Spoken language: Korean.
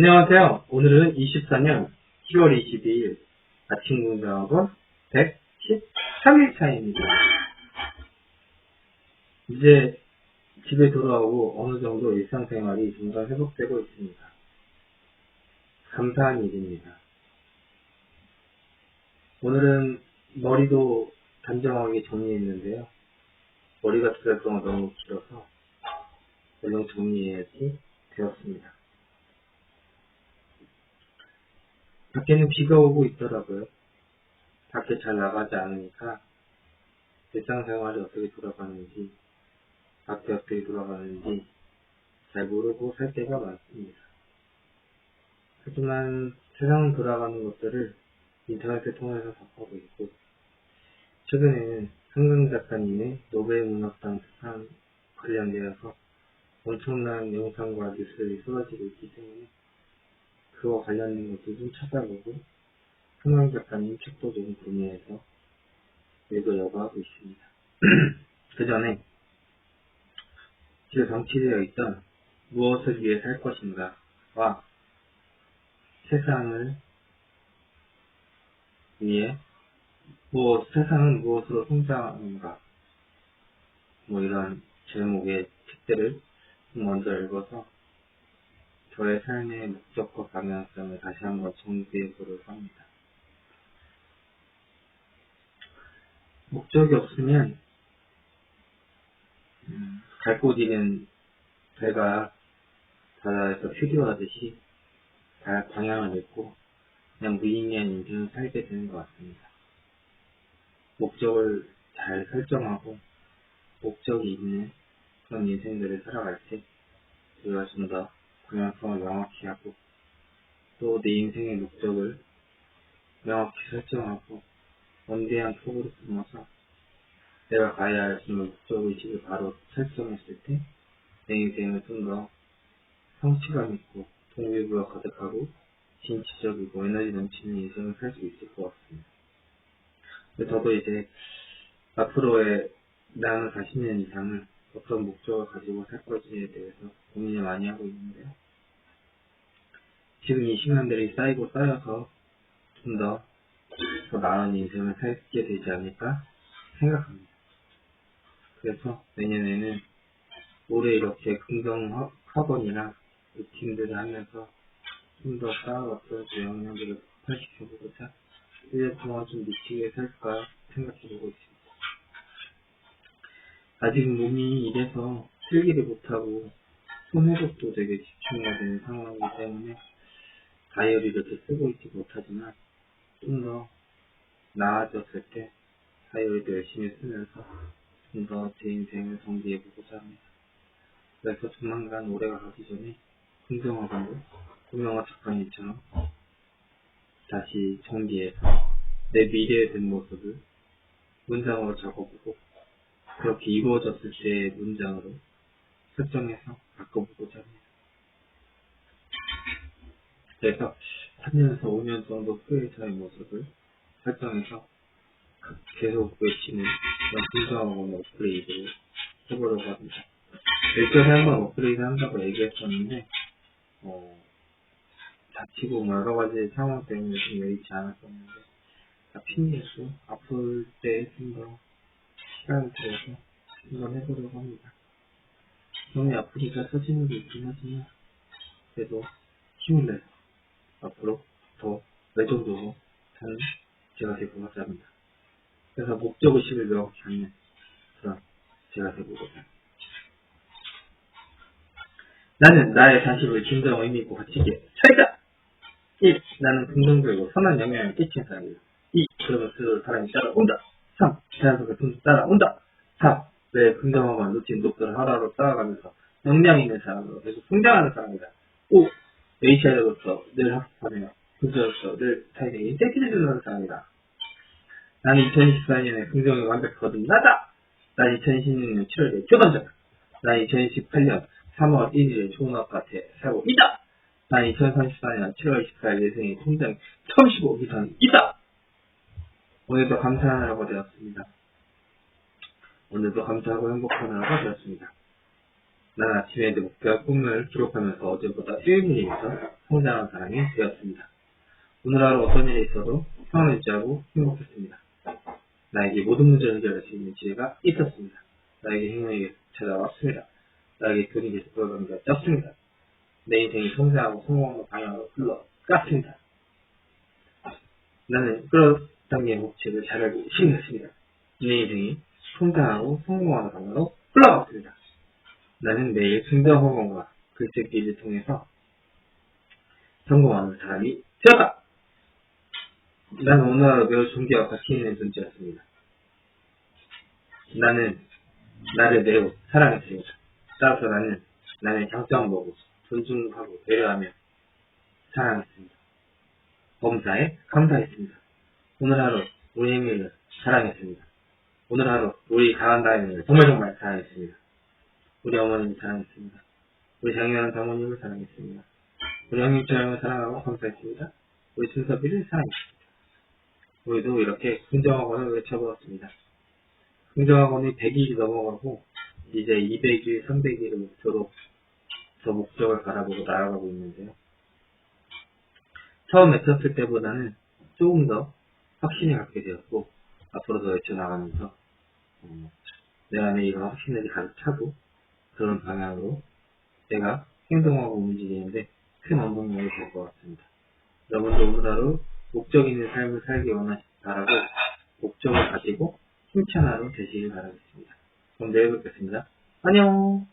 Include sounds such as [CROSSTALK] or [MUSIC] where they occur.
안녕하세요. 오늘은 24년 10월 22일 아침 공부학원 113일차입니다. 이제 집에 돌아오고 어느 정도 일상생활이 점점 회복되고 있습니다. 감사한 일입니다. 오늘은 머리도 단정하게 정리했는데요. 머리가 두달 동안 너무 길어서 얼른 정리해야지 되었습니다. 밖에는 비가 오고 있더라고요. 밖에 잘 나가지 않으니까 일상생활이 어떻게 돌아가는지, 밖에 어떻게 돌아가는지 잘 모르고 살 때가 많습니다. 하지만 세상 돌아가는 것들을 인터넷을 통해서 접하고 있고, 최근에는 한강 작가님의 노벨 문학상 수상 관련되어서 엄청난 영상과 뉴스들이 쏟아지고 있기 때문에 그와 관련된 좀 찾아보고 한강 작가님 책도 좀 구매해서 읽으려고 하고 있습니다. [CLEARS THROAT] 그 전에 집에 방치되어 있던 무엇을 위해 살 것인가와 세상을 위해 뭐 세상은 무엇으로 성장하는가 뭐 이런 제목의 책들을 먼저 읽어서 저의 삶의 목적과 방향성을 다시 한번 정리해 보려고 합니다. 목적이 없으면 음, 갈곳 잃은 배가 바다에서 휴교하듯이 잘 방향을 잃고 그냥 무의미한 인생을 살게 되는 것 같습니다. 목적을 잘 설정하고 목적이 있는 그런 인생들을 살아갈 때 우리가 좀더 방향성을 명확히 하고 또 내 인생의 목적을 명확히 설정하고 원대한 폭으로 품어서 내가 가야 할수 있는 목적의식을 바로 설정했을 때 내 인생을 좀더 성취감 있고 동기부여 가득하고 진취적이고 에너지 넘치는 인생을 살 수 있을 것 같습니다. 저도 이제 앞으로의 나는 40년 이상을 어떤 목적을 가지고 살 것인지에 대해서 고민을 많이 하고 있는데요. 지금 이 시간들이 쌓이고 쌓여서 좀 더 더 나은 인생을 살게 되지 않을까 생각합니다. 그래서 내년에는 올해 이렇게 긍정 학원이나 루틴들을 하면서 좀 더 쌓아왔던 그 영향들을 폭발시켜보고자 1년 동안 좀 미치게 살까 생각해보고 있습니다. 아직 몸이 이래서 쓸기를 못하고 손해독도 되게 집중해야 되는 상황이기 때문에 다이어리를 이렇게 쓰고 있지 못하지만 좀 더 나아졌을 때 다이어리도 열심히 쓰면서 좀 더 제 인생을 정리해보고자 합니다. 그래서 조만간 올해가 가기 전에 긍정하고 구명화 작가님처럼 다시 정리해서 내 미래에 된 모습을 문장으로 적어보고 그렇게 이루어졌을 때의 문장으로 설정해서 바꿔보고자 합니다. 그래서 3년에서 5년 정도 저의 모습을 설정해서 계속 외치는 그런 긍정하고 업그레이드를 해보려고 합니다. 일전에 한번 업그레이드 한다고 얘기했었는데 어, 다치고 뭐 여러 가지 상황 때문에 좀 여의치 않았었는데 다 핑계고 아플 때 좀 더 들여서 한번 해보려고 합니다. 너무 서지는 게 있긴 하지만 그래도 힘을 앞으로 더 레전드로 사는 제가 되고자 합니다. 그래서 목적의식을 명확히 하는 그런 제가 되고자 합니다. 나는 나의 자식을 진정 의미 있고 가치있게 살자! 1. 나는 긍정적이고 선한 영향을 끼친 사람이다. 2. 그러면 그 사람이 따라온다. 3. 자연스럽게 분수 따라온다. 4. 내 긍정하고 루틴 독서를 하루하루 쌓아가면서 역량 있는 사람으로 계속 성장하는 사람이다. 5. HR로서 늘 학습하며 분수로서 늘 타인에게 인센티브를 주는 사람이다. 나는 2014년에 긍정이 완벽히 거듭나다. 난 2016년 7월에 교단자다. 난 2018년 3월 1일에 좋은 아파트에 살고 있다. 난 2034년 7월 14일 예생의 통장 1015 이상 있다. 오늘도 감사한 하루가 되었습니다. 오늘도 감사하고 하루가 되었습니다. 난 아침에 내 목표와 꿈을 기록하면서 어제보다 1mm 더 성장한 사람이 되었습니다. 오늘 하루 어떤 일이 있어도 평안을 유지하고 행복했습니다. 나에게 모든 문제를 해결할 수 있는 지혜가 있었습니다. 나에게 행운이 찾아왔습니다. 나에게 돈이 계속 돌아가는 게 떴습니다. 내 인생이 성장하고 성공하는 방향으로 흘러갔습니다. 나는 끌어 당기는 법칙을 잘 알고 신했습니다. 내 인생이 성장하고 성공하는 방향으로 흘러갔습니다. 나는 매일 순정호흡과 글쓰기를 통해서 성공하는 사람이 되었다. 나는 오늘 하루 매우 존귀와 가치 있는 존재였습니다. 나는 나를 매우 사랑했습니다. 따라서 나는 나의 장점 보고 존중하고 배려하며 사랑했습니다. 범사에 감사했습니다. 오늘 하루 우리 행위를 사랑했습니다. 오늘 하루 우리 강한 다이을 정말 정말 사랑했습니다. 우리 어머니를 사랑했습니다. 우리 장인어른 장모님을 사랑했습니다. 우리 형님 조형을 사랑하고 감사했습니다. 우리 준섭이를 사랑했습니다. 우리도 이렇게 긍정학원을 외쳐보았습니다. 긍정학원이 100일이 넘어가고 이제 200일, 300일을 저로 저 목적을 바라보고 나아가고 있는데요. 처음 외쳤을 때보다는 조금 더 확신이 갖게 되었고 앞으로 더 외쳐나가면서 어, 내 안에 이런 확신들이 가득 차고 그런 방향으로 내가 행동하고 움직이는데 큰 원동력이 될 것 같습니다. 여러분도 오늘 하루 목적 있는 삶을 살기 원하시 바라고 목적을 가지고 힘찬 하루 되시길 바라겠습니다. 그럼 내일 뵙겠습니다. 안녕!